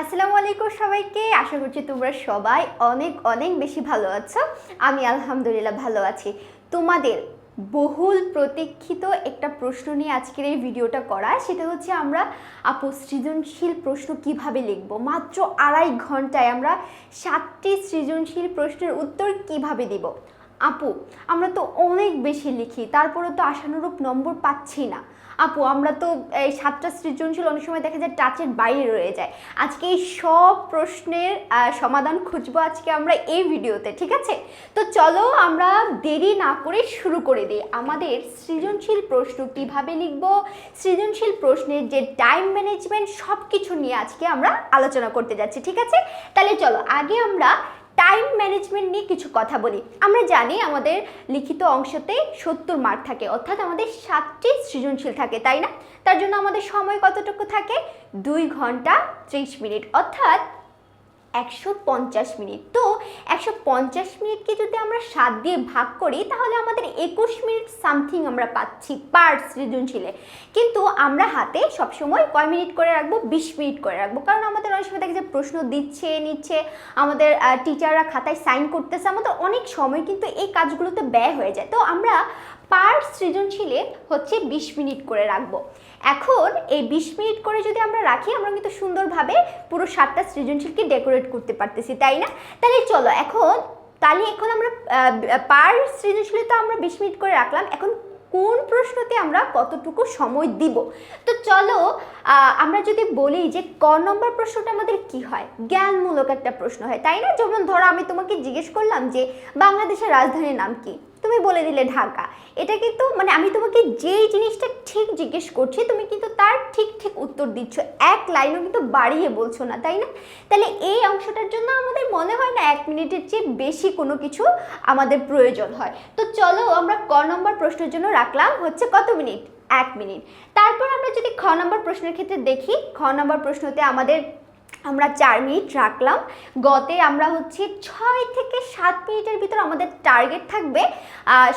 আসসালামু আলাইকুম সবাইকে। আশা করছি তোমরা সবাই অনেক অনেক বেশি ভালো আছো। আমি আলহামদুলিল্লাহ ভালো আছি। তোমাদের বহুল প্রতীক্ষিত একটা প্রশ্ন নিয়ে আজকের এই ভিডিওটা করা। সেটা হচ্ছে আমরা আপু সৃজনশীল প্রশ্ন কীভাবে লিখব? মাত্র আড়াই ঘন্টায় আমরা সাতটি সৃজনশীল প্রশ্নের উত্তর কীভাবে দিব? আপু, আমরা তো অনেক বেশি লিখি তারপরে তো আশানুরূপ নম্বর পাচ্ছি না। আপু, আমরা তো, এই সাতটা সৃজনশীল অনেক সময় দেখা যায় টাচের বাইরে রয়ে যায়। আজকে এই সব প্রশ্নের সমাধান খুঁজবো আজকে আমরা এই ভিডিওতে, ঠিক আছে? তো চলো আমরা দেরি না করে শুরু করে দিই। আমাদের সৃজনশীল প্রশ্ন কীভাবে লিখব? সৃজনশীল প্রশ্নের যে টাইম ম্যানেজমেন্ট সব কিছু নিয়ে আজকে আমরা আলোচনা করতে যাচ্ছি, ঠিক আছে? তাহলে চলো, আগে আমরা টাইম ম্যানেজমেন্ট নিয়ে কিছু কথা বলি। আমরা জানি আমাদের লিখিত অংশতে সত্তর মার্ক থাকে, অর্থাৎ আমাদের সাতটি সৃজনশীল থাকে, তাই না? তার জন্য আমাদের সময় কতটুকু থাকে? দুই ঘণ্টা ত্রিশ মিনিট, অর্থাৎ একশো পঞ্চাশ মিনিট। তো একশো পঞ্চাশ মিনিটকে যদি আমরা সাত দিয়ে ভাগ করি, তাহলে আমাদের একুশ মিনিট সামথিং আমরা পাচ্ছি পার সৃজনশীলে। কিন্তু আমরা হাতে সবসময় কয় মিনিট করে রাখব? বিশ মিনিট করে রাখব। কারণ আমাদের অনেক সময় দেখে যে প্রশ্ন দিচ্ছে, নিচ্ছে, আমাদের টিচাররা খাতায় সাইন করতেছে। আমাদের অনেক সময় কিন্তু এই কাজগুলোতে ব্যয় হয়ে যায়। তো আমরা পার সৃজনশীলে হচ্ছে বিশ মিনিট করে রাখব। এখন এই বিশ মিনিট করে যদি আমরা রাখি, আমরা কিন্তু সুন্দরভাবে পুরো সাতটা সৃজনশীলকে ডেকোরেট করতে পারতেছি, তাই না? তাহলে চলো, এখন, তাহলে এখন আমরা পার সৃজনশীলে তো আমরা বিশ মিনিট করে রাখলাম, এখন কোন প্রশ্নতে আমরা কতটুকু সময় দিব? তো চলো আমরা যদি বলি যে ক নম্বর প্রশ্নটা আমাদের কি হয়? জ্ঞানমূলক একটা প্রশ্ন হয়, তাই না? যেমন ধরো আমি তোমাকে জিজ্ঞেস করলাম যে বাংলাদেশের রাজধানীর নাম কি? তুমি বলে দিলে ঢাকা। এটা কিন্তু মানে আমি তোমাকে যেই জিনিসটা ঠিক জিজ্ঞেস করছি, তুমি কিন্তু তার ঠিক ঠিক উত্তর দিচ্ছ। এক লাইনও কিন্তু বাড়িয়ে বলছো না, তাই না? তাহলে এই অংশটার জন্য আমাদের মনে হয় না এক মিনিটের চেয়ে বেশি কোনো কিছু আমাদের প্রয়োজন হয়। তো চলো আমরা ক নম্বর প্রশ্নের জন্য রাখলাম, হচ্ছে কত মিনিট? এক মিনিট। তারপর আমরা যদি খ নম্বর প্রশ্নের ক্ষেত্রে দেখি, খ নম্বর প্রশ্নতে আমাদের আমরা চার মিনিট রাখলাম। গতে আমরা হচ্ছে ছয় থেকে সাত মিনিটের ভিতর আমাদের টার্গেট থাকবে।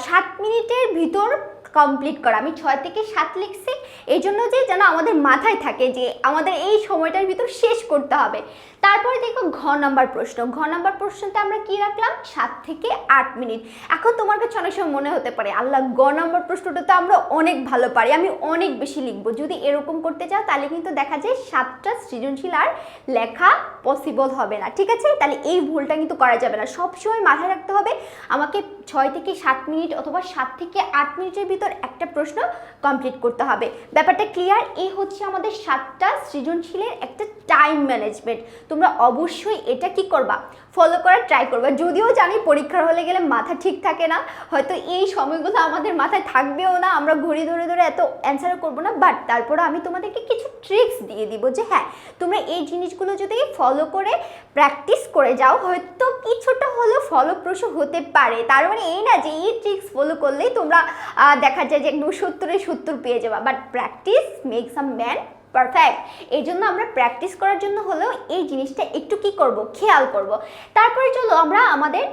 সাত মিনিটের ভিতর কমপ্লিট করা। আমি ছয় থেকে সাত লিখছি। এই জন্য যে যেন আমাদের মাথায় থাকে যে আমাদের এই সময়টার ভিতর শেষ করতে হবে। তারপরে দেখো ঘ নম্বর প্রশ্ন। ঘ নম্বর প্রশ্নতে আমরা কি রাখলাম? সাত থেকে আট মিনিট। এখন তোমার কাছে অনেক সময় মনে হতে পারে, আল্লাহ গ নম্বর প্রশ্নটা তো আমরা অনেক ভালো পারি, আমি অনেক বেশি লিখব। যদি এরকম করতে চাও, তাহলে কিন্তু দেখা যায় সাতটা সৃজনশীল আর লেখা পসিবল হবে না। ঠিক আছে? তাহলে এই ভুলটা কিন্তু করা যাবে না। সবসময় মাথায় রাখতে হবে, আমাকে ছয় থেকে সাত মিনিট অথবা সাত থেকে আট মিনিটের ভিতর একটা প্রশ্ন কমপ্লিট করতে হবে। ব্যাপারটা ক্লিয়ার এই হচ্ছে আমাদের সাতটা সৃজনশীলের একটা টাইম ম্যানেজমেন্ট তোমরা অবশ্যই এটা কি করবা? ফলো করার ট্রাই করবা। যদিও জানি পরীক্ষার হলে গেলে মাথা ঠিক থাকে না, হয়তো এই সময়গুলো আমাদের মাথায় থাকবেও না, আমরা ঘড়ি ধরে ধরে এত অ্যান্সার করব না বাট তারপরে আমি তোমাদেরকে কিছু ট্রিক্স দিয়ে দিব যে হ্যাঁ তোমরা এই জিনিসগুলো যদি ফলো করে প্র্যাকটিস করে যাও, হয়তো কিছুটা হলেও ফলপ্রসূ হতে পারে। তার মানে এই না যে এই ট্রিক্স ফলো করলেই তোমরা দেখা যায় যে একদম সত্তরে সত্তর পেয়ে যাবা। But practice makes a man perfect এই জন্য আমরা প্র্যাকটিস করার জন্য হলেও এই জিনিসটা একটু কি করব? খেয়াল করব। তারপরে চলো আমরা আমাদের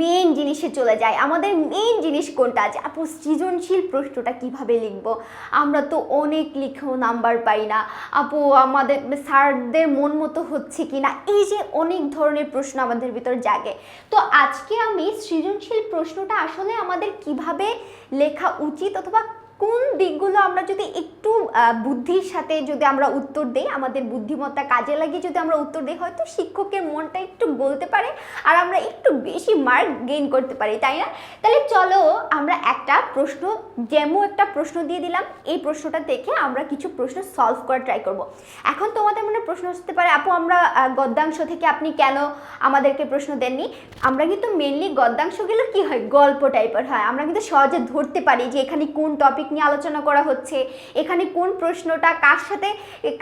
মেইন জিনিসে চলে যাই। আমাদের মেইন জিনিস কোনটা যে আপু, সৃজনশীল প্রশ্নটা কীভাবে লিখব? আমরা তো অনেক লিখেও নাম্বার পাই না। আপু, আমাদের স্যারদের মন মতো হচ্ছে কি না এই যে অনেক ধরনের প্রশ্ন আমাদের ভিতর জাগে। তো আজকে আমি সৃজনশীল প্রশ্নটা আসলে আমাদের কীভাবে লেখা উচিত অথবা কোন দিকগুলো আমরা যদি একটু বুদ্ধির সাথে যদি আমরা উত্তর দিই, আমাদের বুদ্ধিমত্তা কাজে লাগিয়ে যদি আমরা উত্তর দিই, হয়তো শিক্ষকের মনটা একটু বলতে পারে আর আমরা একটু বেশি মার্ক গেইন করতে পারি, তাই না? তাহলে চলো আমরা একটা প্রশ্ন যেমন একটা প্রশ্ন দিয়ে দিলাম। এই প্রশ্নটা দেখে আমরা কিছু প্রশ্ন সলভ করার ট্রাই করব। এখন তোমাদের মনে প্রশ্ন আসতে পারে, আপু, আমরা গদ্যাংশ থেকে আপনি কেন আমাদেরকে প্রশ্ন দেননি? আমরা কিন্তু মেনলি গদ্যাংশগুলো কি হয়, গল্প টাইপের হয়। আমরা কিন্তু সহজে ধরতে পারি যে এখানে কোন টপিক নিয়ে আলোচনা করা হচ্ছে। এখানে কোন প্রশ্নটা, কার সাথে,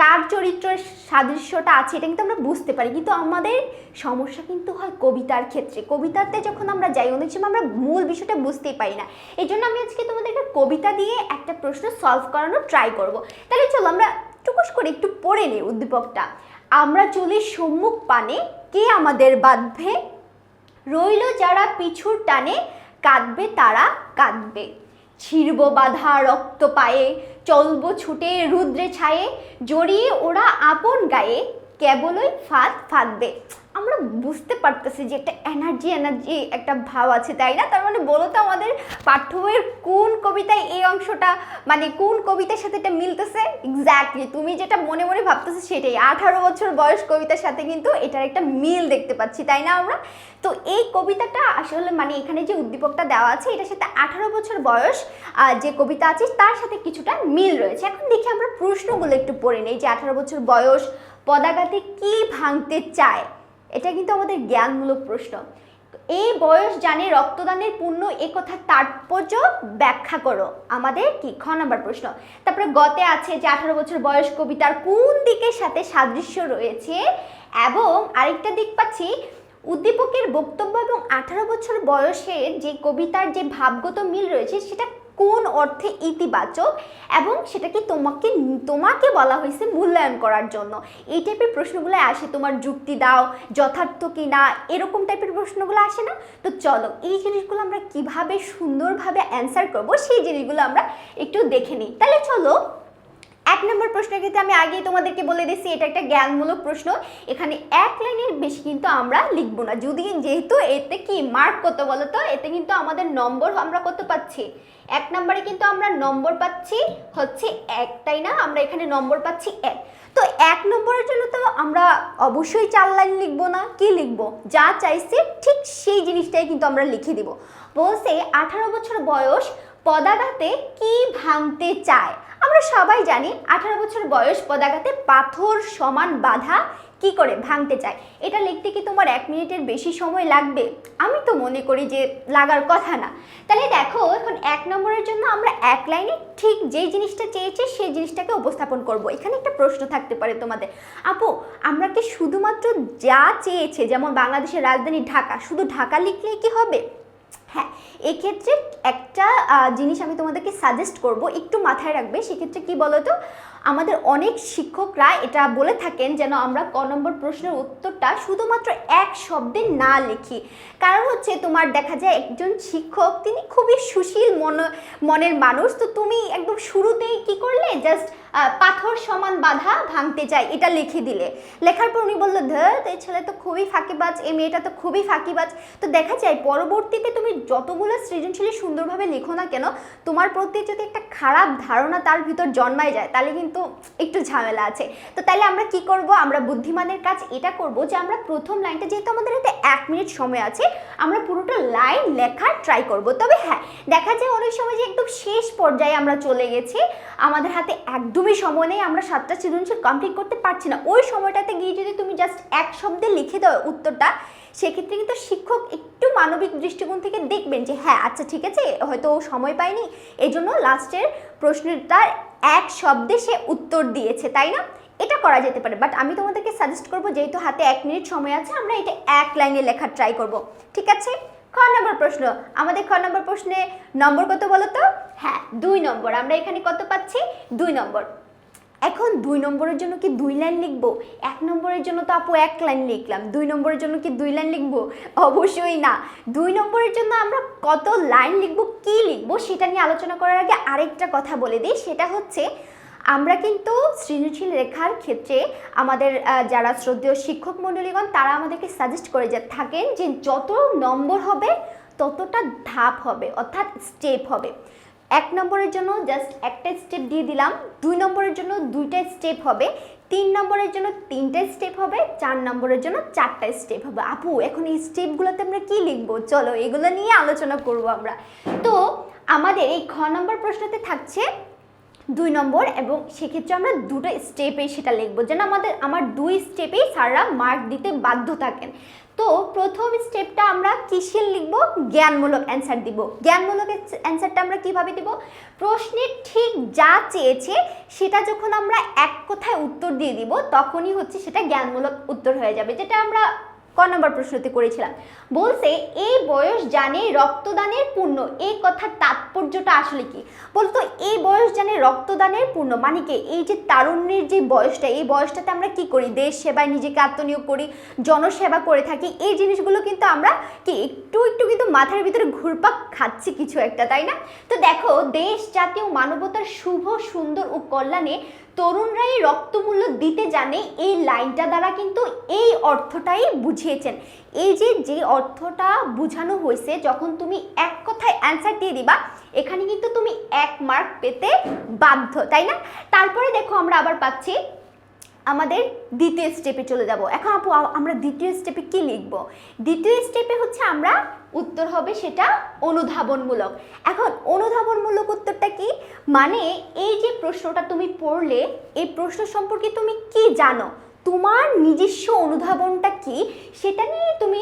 কার চরিত্রের সাদৃশ্যটা আছে, এটা কিন্তু আমরা বুঝতে পারি। কিন্তু আমাদের সমস্যা কিন্তু হয় কবিতার ক্ষেত্রে। কবিতাতে যখন আমরা যাই, অনেক সময় আমরা মূল বিষয়টা বুঝতেই পারি না। এই জন্য আমি আজকে তোমাদেরকে কবিতা দিয়ে একটা প্রশ্ন সলভ করানোর ট্রাই করব। তাহলে চলো, আমরা টুকুস করে একটু পড়ে নিই উদ্দীপকটা। আমরা চলি সম্মুখ পানে, কে আমাদের বাঁধবে? রইল যারা পিছুর টানে, কাঁদবে তারা কাঁদবে। ছিড়ব বাধা রক্ত পায়ে, চলব ছুটে রুদ্রে ছায়ে, জড়িয়ে ওরা আপন গায়ে, কেবলই ফাঁদ ফাঁদবে। আমরা বুঝতে পারতেছি যে একটা এনার্জি এনার্জি একটা ভাব আছে, তাই না? তার মানে বলো তো আমাদের পাঠ্য বইয়ের কোন কবিতায় এই অংশটা মানে কোন কবিতার সাথে এটা মিলতেছে? এক্স্যাক্টলি তুমি যেটা মনে মনে ভাবতেছো সেটাই। আঠারো বছর বয়স কবিতার সাথে কিন্তু এটার একটা মিল দেখতে পাচ্ছি, তাই না আমরা? তো এই কবিতাটা আসলে মানে এখানে যে উদ্দীপকটা দেওয়া আছে, এটার সাথে আঠারো বছর বয়স যে কবিতা আছে, তার সাথে কিছুটা মিল রয়েছে। এখন দেখি আমরা প্রশ্নগুলো একটু পড়ে নেই যে আঠারো বছর বয়স পদাঘাতে কি ভাঙতে চায়? এটা কিন্তু আমাদের জ্ঞানমূলক প্রশ্ন। এই বয়স জানে রক্তদানের পূর্ণ এ কথা তাৎপর্য ব্যাখ্যা করো। আমাদের কি? খ নাম্বার প্রশ্ন। তারপরে গতে আছে যে আঠারো বছর বয়স কবিতার কোন দিকের সাথে সাদৃশ্য রয়েছে? এবং আরেকটা দিক পাচ্ছি, উদ্দীপকের বক্তব্য এবং আঠারো বছর বয়সের যে কবিতার যে ভাবগত মিল রয়েছে, সেটা কোন অর্থে ইতিবাচক এবং সেটাকে তোমাকে তোমাকে বলা হয়েছে মূল্যায়ন করার জন্য? এই টাইপের প্রশ্নগুলো আসে, তোমার যুক্তি দাও, যথার্থ কি না এরকম টাইপের প্রশ্নগুলো আসে না? তো চলো, এই জিনিসগুলো আমরা কীভাবে সুন্দরভাবে অ্যান্সার করব, সেই জিনিসগুলো আমরা একটু দেখে নিই। তাহলে চলো, এক নম্বর প্রশ্ন কিন্তু আমি আগেই তোমাদেরকে বলে দিচ্ছি এটা একটা জ্ঞানমূলক প্রশ্ন। এখানে এক লাইনের বেশি কিন্তু আমরা লিখব না। যদি যেহেতু এতে কি মার্ক কত বলো তো, এতে কিন্তু আমাদের নম্বর আমরা কত পাচ্ছি এক নম্বরে কিন্তু আমরা নম্বর পাচ্ছি হচ্ছে একটাই না? আমরা এখানে নম্বর পাচ্ছি এক। তো এক নম্বরের জন্য তো আমরা অবশ্যই চার লাইন লিখব না। কি লিখব? যা চাইছে ঠিক সেই জিনিসটাই কিন্তু আমরা লিখে দিব। বলছে, আঠারো বছর বয়স পদাঘাতে কি ভাঙতে চায়? আমরা সবাই জানি আঠারো বছর বয়স পদাঘাতে পাথর সমান বাধা কি করে ভাঙতে চায়? এটা লিখতে কি তোমার এক মিনিটের বেশি সময় লাগবে? আমি তো মনে করি যে লাগার কথা না। তাহলে দেখো, এখন এক নম্বরের জন্য আমরা এক লাইনে ঠিক যেই জিনিসটা চেয়েছে, সেই জিনিসটাকে উপস্থাপন করব। এখানে একটা প্রশ্ন থাকতে পারে তোমাদের। আপু, আমরা কি শুধুমাত্র যা চেয়েছে, যেমন বাংলাদেশের রাজধানী ঢাকা, শুধু ঢাকা লিখলেই কি হবে? হ্যাঁ এক্ষেত্রে একটা জিনিস আমি তোমাদেরকে সাজেস্ট করব, একটু মাথায় রাখবে। সেক্ষেত্রে কি বলো তো আমাদের অনেক শিক্ষকরা এটা বলে থাকেন যেন আমরা ক নম্বর প্রশ্নের উত্তরটা শুধুমাত্র এক শব্দে না লিখি। কারণ হচ্ছে তোমার দেখা যায় একজন শিক্ষক, তিনি খুবই সুশীল মন, মনের মানুষ। তো তুমি একদম শুরুতেই কি করলে? জাস্ট পাথর সমান বাধা ভাঙতে চাই এটা লিখে দিলে। লেখার পর উনি বলল, ধর, এই ছেলে তো খুবই ফাঁকিবাজ, এই মেয়েটা তো খুবই ফাঁকিবাজ। তো দেখা যায় পরবর্তীতে তুমি যতগুলো সৃজনশীল সুন্দরভাবে লেখো না কেন, তোমার প্রতি যদি একটা খারাপ ধারণা তার ভিতর জন্মায় যায়, তাহলে কিন্তু একটু ঝামেলা আছে। তো তাহলে আমরা কি করব? আমরা বুদ্ধিমানের কাজ এটা করব যে আমরা প্রথম লাইনটা যেহেতু আমাদের হাতে এক মিনিট সময় আছে, আমরা পুরোটা লাইন লেখার ট্রাই করব। তবে হ্যাঁ দেখা যায় অনেক সময় যে একদম শেষ পর্যায়ে আমরা চলে গেছি, আমাদের হাতে একদমই সময় নেই, আমরা সাতটা সৃজনশীল কমপ্লিট করতে পারছি না। ওই সময়টাতে গিয়ে যদি তুমি জাস্ট এক শব্দে লিখে দাও উত্তরটা সেক্ষেত্রে কিন্তু শিক্ষক একটু মানবিক দৃষ্টিকোণ থেকে দেখবেন যে হ্যাঁ আচ্ছা ঠিক আছে, হয়তো ও সময় পায়নি। এই জন্য লাস্টের প্রশ্নটার এক শব্দে সে উত্তর দিয়েছে, তাই না? এটা করা যেতে পারে। বাট আমি তোমাদেরকে সাজেস্ট করব, যেহেতু হাতে এক মিনিট সময় আছে, আমরা এটা এক লাইনে লেখার ট্রাই করব। ঠিক আছে? খ নম্বর প্রশ্ন। আমাদের খ নম্বর প্রশ্নে নম্বর কত বলো তো হ্যাঁ দুই নম্বর। আমরা এখানে কত পাচ্ছি? দুই নম্বর। এখন দুই নম্বরের জন্য কি দুই লাইন লিখব? এক নম্বরের জন্য তো আপু এক লাইন লিখলাম। দুই নম্বরের জন্য কি দুই লাইন লিখব? অবশ্যই না। দুই নম্বরের জন্য আমরা কত লাইন লিখব, কি লিখব সেটা নিয়ে আলোচনা করার আগে আরেকটা কথা বলে দিই। সেটা হচ্ছে, আমরা কিন্তু সৃজনশীল রেখার ক্ষেত্রে আমাদের যারা শ্রদ্ধেয় শিক্ষক মণ্ডলীগণ, তারা আমাদেরকে সাজেস্ট করে যে থাকেন যে যত নম্বর হবে, ততটা ধাপ হবে, অর্থাৎ স্টেপ হবে। এক নম্বরের জন্য জাস্ট একটা স্টেপ দিয়ে দিলাম। দুই নম্বরের জন্য দুইটা স্টেপ হবে। তিন নম্বরের জন্য তিনটে স্টেপ হবে। চার নম্বরের জন্য চারটা স্টেপ হবে। আপু, এখন এই স্টেপগুলোতে আমরা কি লিখব? চলো, এগুলো নিয়ে আলোচনা করব আমরা। তো, আমাদের এই খ নম্বর প্রশ্নতে থাকছে দুই নম্বর এবং সেক্ষেত্রে আমরা দুটো স্টেপেই সেটা লিখব। যেন আমাদের, আমার দুই স্টেপেই স্যাররা মার্ক দিতে বাধ্য থাকেন। তো প্রথম স্টেপটা আমরা কিসের লিখব? জ্ঞানমূলক অ্যান্সার দিব। জ্ঞানমূলক অ্যান্সারটা আমরা কীভাবে দিব? প্রশ্নের ঠিক যা চেয়েছে সেটা যখন আমরা এক কথায় উত্তর দিয়ে দিব, তখনই হচ্ছে সেটা জ্ঞানমূলক উত্তর হয়ে যাবে, যেটা আমরা ক নম্বর প্রশ্নতে করেছিলাম। বলছে, এই বয়স জানে রক্তদানের পুণ্য এই কথার তাৎপর্যটা আসলে কি? বলতো, এই বয়স জানে রক্তদানের পূর্ণ। মানে কি? এই যে তারুণ্যের যে বয়সটা, এই বয়সটাতে আমরা কি করি? দেশ সেবায় নিজেকে আত্মনিয়োগ করি, জনসেবা করে থাকি, এই জিনিসগুলো কিন্তু আমরা কি একটু একটু কিন্তু মাথার ভিতরে ঘুরপাক খাচ্ছি কিছু একটা, তাই না? তো দেখো, দেশ জাতীয় মানবতার শুভ, সুন্দর ও কল্যাণে তরুণরাই রক্তমূল্য দিতে জানে, এই লাইনটা দ্বারা কিন্তু এই অর্থটাই বুঝিয়েছেন। এই যে যে অর্থটা বোঝানো হয়েছে, যখন তুমি এক কথায় অ্যান্সার দিয়ে দিবা, এখানে কিন্তু তুমি এক মার্ক পেতে বাধ্য, তাই না? তারপরে দেখো আমরা আবার পাচ্ছি আমাদের দ্বিতীয় স্টেপে চলে যাব। এখন আপু আমরা দ্বিতীয় স্টেপে কি লিখব? দ্বিতীয় স্টেপে হচ্ছে আমরা উত্তর হবে সেটা অনুধাবনমূলক। এখন অনুধাবনমূলক উত্তরটা কি? মানে এই যে প্রশ্নটা তুমি পড়লে, এই প্রশ্ন সম্পর্কে তুমি কি জানো? তোমার নিজস্ব অনুধাবনটা কি? সেটা নিয়ে তুমি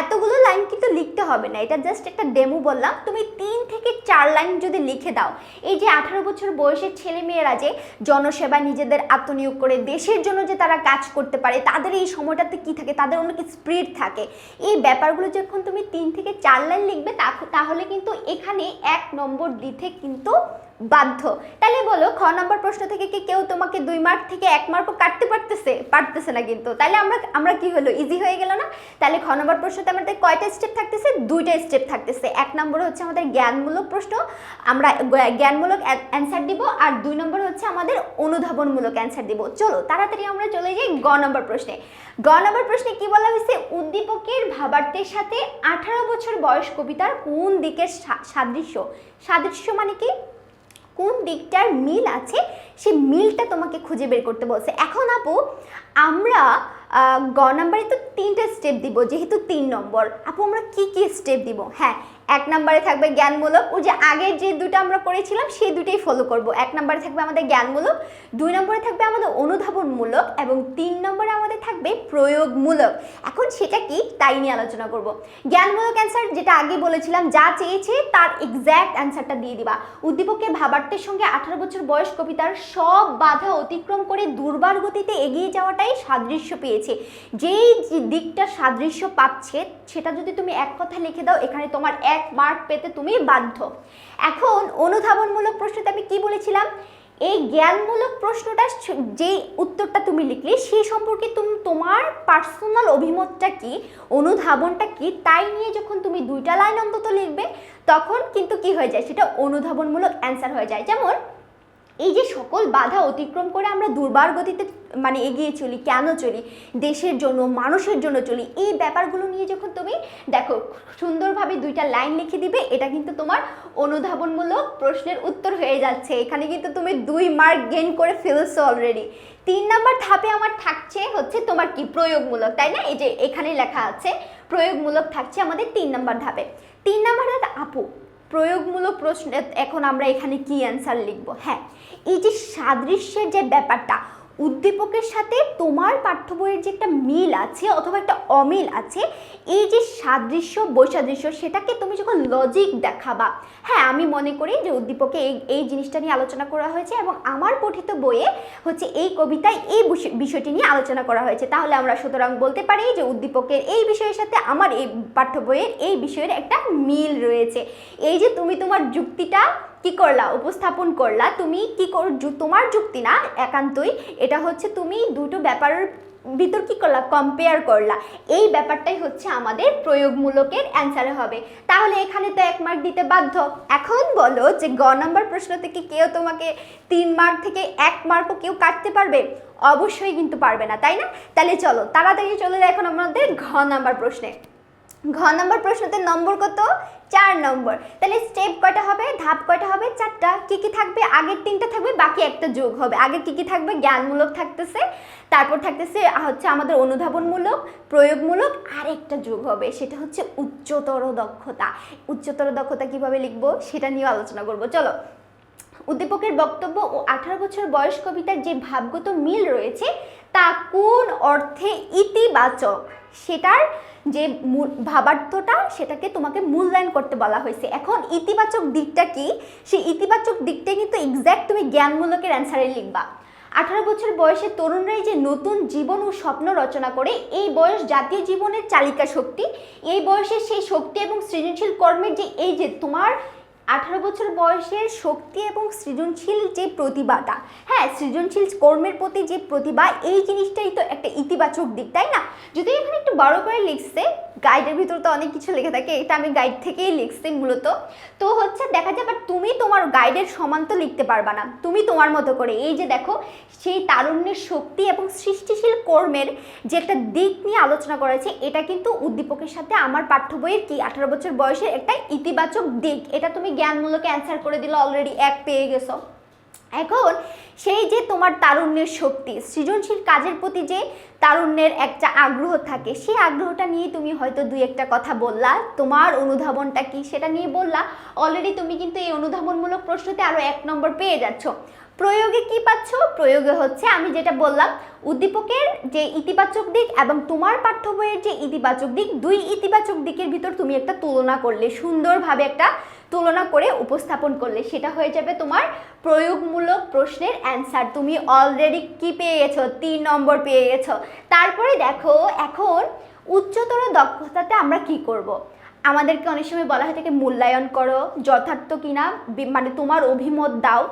এতগুলো লাইন কিন্তু লিখতে হবে না। এটা জাস্ট একটা ডেমো বললাম। তুমি তিন থেকে চার লাইন যদি লিখে দাও, এই যে আঠারো বছর বয়সের ছেলে মেয়েরা যে জনসেবা নিজেদের আত্মনিয়োগ করে দেশের জন্য যে তারা কাজ করতে পারে, তাদের এই সময়টাতে কি থাকে? তাদের অনেক স্পিরিট থাকে? এই ব্যাপারগুলো যখন তুমি তিন থেকে চার লাইন লিখবে তাহলে কিন্তু এখানে এক নম্বর দিতে কিন্তু বাধ্য। তাহলে বলো, খ নম্বর প্রশ্ন থেকে কি কেউ তোমাকে দুই মার্ক থেকে এক মার্কও কাটতে পারতেছে? পারতেছে না কিন্তু। তাহলে আমরা আমরা কি হলো? ইজি হয়ে গেল না? তাহলে খ নম্বর প্রশ্নতে আমাদের কয়টা স্টেপ থাকতেছে? দুইটা স্টেপ থাকতেছে। এক নম্বর হচ্ছে আমাদের জ্ঞানমূলক প্রশ্ন। আমরা জ্ঞানমূলক অ্যান্সার দিব। আর দুই নম্বর হচ্ছে আমাদের অনুধাবনমূলক অ্যান্সার দিব। চলো, তাড়াতাড়ি আমরা চলে যাই গ নম্বর প্রশ্নে। গ নম্বর প্রশ্নে কি বলা হয়েছে? উদ্দীপকের ভাবার্থের সাথে আঠারো বছর বয়স কবিতার কোন দিকের সাদৃশ্য? সাদৃশ্য মানে কি? কোন দিকটার মিল আছে সেই মিলটা তোমাকে খুঁজে বের করতে বলছে। এখন আপু আমরা গ নাম্বারে তো তিনটা স্টেপ দিব, যেহেতু তিন নম্বর। আপু, আমরা কি কি স্টেপ দিব? হ্যাঁ এক নম্বরে থাকবে জ্ঞানমূলক। ওই যে আগের যে দুটো আমরা করেছিলাম, সেই দুটোই ফলো করব। এক নম্বরে থাকবে আমাদের জ্ঞানমূলক, দুই নম্বরে থাকবে আমাদের অনুধাবনমূলক, এবং তিন নম্বরে আমাদের থাকবে প্রয়োগমূলক। এখন সেটা কি? তাই নিয়ে আলোচনা করব। জ্ঞানমূলক অ্যান্সার যেটা আগে বলেছিলাম, যা চেয়েছে, তার এক্স্যাক্ট অ্যান্সারটা দিয়ে দিবা। উদ্দীপকের ভাবার্থের সঙ্গে আঠারো বছর বয়স কবিতার সব বাধা অতিক্রম করে দুর্বার গতিতে এগিয়ে যাওয়াটাই সাদৃশ্য পেয়েছে। যেই দিকটা সাদৃশ্য পাচ্ছে, সেটা যদি তুমি এক কথা লিখে দাও, এখানে তোমার এক মার্ক পেতে তুমি বাধ্য। এখন অনুধাবনমূলক প্রশ্নতে আমি কি বলেছিলাম? এই জ্ঞানমূলক প্রশ্নটা স- যে উত্তরটা তুমি লিখলে সেই সম্পর্কে তুমি, তোমার পার্সোনাল অভিমতটা কি, অনুধাবনটা কি, তাই নিয়ে যখন তুমি দুইটা লাইন অন্তত লিখবে, তখন কিন্তু কি হয়ে যায়? সেটা অনুধাবনমূলক অ্যান্সার হয়ে যায়। যেমন এই যে সকল বাধা অতিক্রম করে আমরা দুর্বার গতিতে মানে এগিয়ে চলি, কেন চলি, দেশের জন্য, মানুষের জন্য চলি, এই ব্যাপারগুলো নিয়ে যখন তুমি দেখো, সুন্দরভাবে দুইটা লাইন লিখে দিবে, এটা কিন্তু তোমার অনুধাবনমূলক প্রশ্নের উত্তর হয়ে যাচ্ছে। এখানে কিন্তু তুমি দুই মার্ক গেন করে ফেলছো অলরেডি তিন নাম্বার ধাপে আমার থাকছে হচ্ছে তোমার কি প্রয়োগমূলক, তাই না? এই যে এখানে লেখা আছে, প্রয়োগমূলক থাকছে আমাদের তিন নাম্বার ধাপে। তিন নাম্বার ধাপে আপু প্রয়োগমূলক প্রশ্ন এখন আমরা এখানে কি অ্যান্সার লিখব? হ্যাঁ এই যে সাদৃশ্যের যে ব্যাপারটা উদ্দীপকের সাথে তোমার পাঠ্য বইয়ের যে একটা মিল আছে অথবা একটা অমিল আছে, এই যে সাদৃশ্য, বৈসাদৃশ্য, সেটাকে তুমি যখন লজিক দেখাবা হ্যাঁ আমি মনে করি যে উদ্দীপকে এই এই জিনিসটা নিয়ে আলোচনা করা হয়েছে এবং আমার পঠিত বইয়ে হচ্ছে এই কবিতায় এই বিষয়- বিষয়টি নিয়ে আলোচনা করা হয়েছে। তাহলে আমরা সুতরাং বলতে পারি যে উদ্দীপকের এই বিষয়ের সাথে আমার এই পাঠ্য বইয়ের এই বিষয়ের একটা মিল রয়েছে। এই যে তুমি তোমার যুক্তিটা কি করলা, উপস্থাপন করলা, তুমি কি কর তোমার যুক্তি না, একান্তই এটা হচ্ছে তুমি দুটো ব্যাপারের ভিতর কি করলা কম্পেয়ার করলা। এই ব্যাপারটাই হচ্ছে আমাদের প্রয়োগমূলকের অ্যান্সারে হবে। তাহলে এখানে তো এক মার্ক দিতে বাধ্য। এখন বলো যে গ নম্বর প্রশ্ন থেকে কেউ তোমাকে তিন মার্ক থেকে এক মার্কও কেউ কাটতে পারবে? অবশ্যই কিন্তু পারবে না, তাই না? তাহলে চলো, তাড়াতাড়ি চলে যায় এখন আমাদের ঘ নাম্বার প্রশ্নে। ঘ নম্বর প্রশ্নতে নম্বর কত? চার নম্বর। তাহলে স্টেপ কয়টা হবে? ধাপ কয়টা হবে? চারটা। কি কি থাকবে? আগের তিনটা থাকবে, বাকি একটা যোগ হবে। আগে কি কি থাকবে? জ্ঞানমূলক থাকতেছে। তারপর থাকতেছে হচ্ছে আমাদের অনুধাবনমূলক, প্রয়োগমূলক আর একটা যোগ হবে। সেটা হচ্ছে উচ্চতর দক্ষতা। উচ্চতর দক্ষতা কীভাবে লিখব? সেটা নিয়ে আলোচনা করব। চলো। উদ্দীপকের বক্তব্য ও আঠারো বছর বয়স কবিতার যে ভাবগত মিল রয়েছে, তা কোন অর্থে ইতিবাচক? সেটার যে ভাবার্থটা সেটাকে তোমাকে মূল্যায়ন করতে বলা হয়েছে। এখন ইতিবাচক দিকটা কি? সেই ইতিবাচক দিকটা কিন্তু এক্স্যাক্ট তুমি জ্ঞানমূলকের অ্যান্সারে লিখবা। আঠারো বছর বয়সে তরুণরাই যে নতুন জীবন ও স্বপ্ন রচনা করে, এই বয়স জাতীয় জীবনের চালিকা শক্তি, এই বয়সে সেই শক্তি এবং সৃজনশীল কর্মের যে এই যে তোমার আঠারো বছর বয়সের শক্তি এবং সৃজনশীল যে প্রতিভাটা হ্যাঁ সৃজনশীল কর্মের প্রতি যে প্রতিভা, এই জিনিসটাই তো একটা ইতিবাচক দিক, তাই না? যদি এখানে একটু বড় করে লিখছে গাইডের ভিতর তো অনেক কিছু লেখা থাকে, এটা আমি গাইড থেকেই লিখছি মূলত। তো হচ্ছে দেখা যায় বাট তুমি তোমার গাইডের সমান তো লিখতে পারবা না, তুমি তোমার মতো করে। এই যে দেখো, সেই তারুণ্যের শক্তি এবং সৃষ্টিশীল কর্মের যে একটা দিক নিয়ে আলোচনা করেছে এটা কিন্তু উদ্দীপকের সাথে আমার পাঠ্য বইয়ের কি আঠারো বছর বয়সের একটা ইতিবাচক দিক, এটা তুমি জ্ঞানমূলক অ্যান্সার করে দিলে অলরেডি এক পেয়ে গেছো। এখন সেই যে তোমার তারুণ্যের শক্তি, সৃজনশীল কাজের প্রতি যে তারুণ্যের একটা আগ্রহ থাকে, সেই আগ্রহটা নিয়ে তুমি হয়তো দুই একটা কথা বললা, তোমার অনুধাবনটা কি সেটা নিয়ে বললা অলরেডি তুমি কিন্তু এই অনুধাবনমূলক প্রশ্নতে আরও এক নম্বর পেয়ে যাচ্ছ। প্রয়োগে কি পাচ্ছ? প্রয়োগে হচ্ছে আমি যেটা বললাম, উদ্দীপকের যে ইতিবাচক দিক এবং তোমার পাঠ্য বইয়ের যে ইতিবাচক দিক, দুই ইতিবাচক দিকের ভিতর তুমি একটা তুলনা করলে সুন্দরভাবে একটা তুলনা করে উপস্থাপন করলে সেটা হয়ে যাবে তোমার প্রয়োগমূলক প্রশ্নের অ্যান্সার তুমি অলরেডি কি পেয়ে গেছো তিন নম্বর পেয়ে গেছো তারপরে দেখো, এখন উচ্চতর দক্ষতাতে আমরা কি করব। আমাদেরকে অনেক সময় বলা হয় থাকে, মূল্যায়ন করো, যথার্থ কিনা মানে তোমার অভিমত দাও।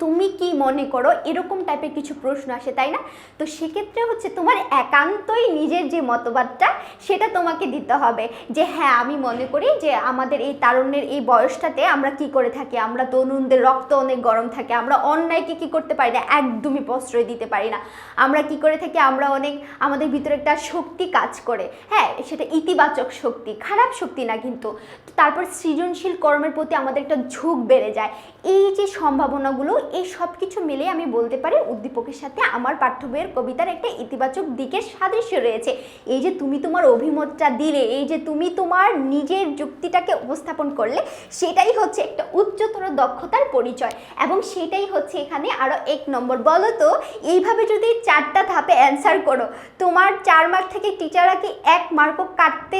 তুমি কি মনে করো এরকম টাইপের কিছু প্রশ্ন আসে, তাই না? তো সেক্ষেত্রে হচ্ছে তোমার একান্তই নিজের যে মতবাদটা, সেটা তোমাকে দিতে হবে যে হ্যাঁ আমি মনে করি যে, আমাদের এই তারুণ্যের এই বয়সটাতে আমরা কি করে থাকি? আমরা তরুণদের রক্ত অনেক গরম থাকে, আমরা অন্যায়কে কি করতে পারি না? একদমই প্রশ্রয় দিতে পারি না। আমরা কি করে থাকি? আমরা অনেক, আমাদের ভিতরে একটা শক্তি কাজ করে। হ্যাঁ সেটা ইতিবাচক শক্তি, খারাপ শক্তি না কিন্তু। তারপর সৃজনশীল কর্মের প্রতি আমাদের একটা ঝোঁক বেড়ে যায়। এই যে সম্ভাবনাগুলো এই সব কিছু মিলে আমি বলতে পারি উদ্দীপকের সাথে আমার পাঠ্য বইয়ের কবিতার একটা ইতিবাচক দিকের সাদৃশ্য রয়েছে। এই যে তুমি তোমার অভিমতটা দিলে, এই যে তুমি তোমার নিজের যুক্তিটাকে উপস্থাপন করলে, সেটাই হচ্ছে একটা উচ্চতর দক্ষতার পরিচয়। এবং সেটাই হচ্ছে এখানে আরও এক নম্বর। বলো তো, এইভাবে যদি চারটা ধাপে অ্যান্সার করো, তোমার চার মার্ক থেকে টিচাররা কি এক মার্কও কাটতে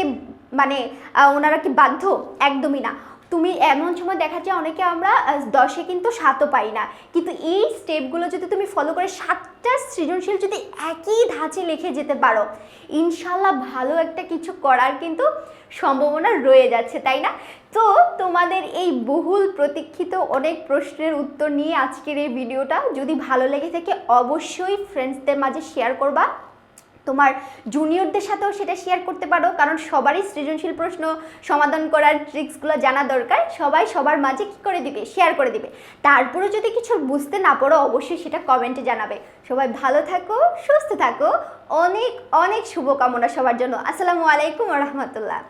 মানে ওনারা কি বাধ্য? একদমই না। তুমি এমন সময় দেখা যায় অনেকে আমরা দশে কিন্তু সাতও পাই না। কিন্তু এই স্টেপগুলো যদি তুমি ফলো করে সাতটা সৃজনশীল যদি একই ধাঁচে লিখে যেতে পারো, ইনশাল্লাহ ভালো একটা কিছু করার কিন্তু সম্ভাবনা রয়ে যাচ্ছে, তাই না? তো তোমাদের এই বহুল প্রতীক্ষিত অনেক প্রশ্নের উত্তর নিয়ে আজকের এই ভিডিওটা যদি ভালো লেগে থাকে, অবশ্যই ফ্রেন্ডসদের মাঝে শেয়ার করবা। তোমার জুনিয়রদের সাথেও সেটা শেয়ার করতে পারো। কারণ সবারই সৃজনশীল প্রশ্ন সমাধান করার ট্রিক্সগুলো জানা দরকার। সবাই সবার মাঝে কী করে দিবে? শেয়ার করে দিবে। তারপরে যদি কিছু বুঝতে না পারো, অবশ্যই সেটা কমেন্টে জানাবে। সবাই ভালো থাকো, সুস্থ থাকো। অনেক অনেক শুভকামনা সবার জন্য। আসসালামু আলাইকুম রহমতুল্লাহ।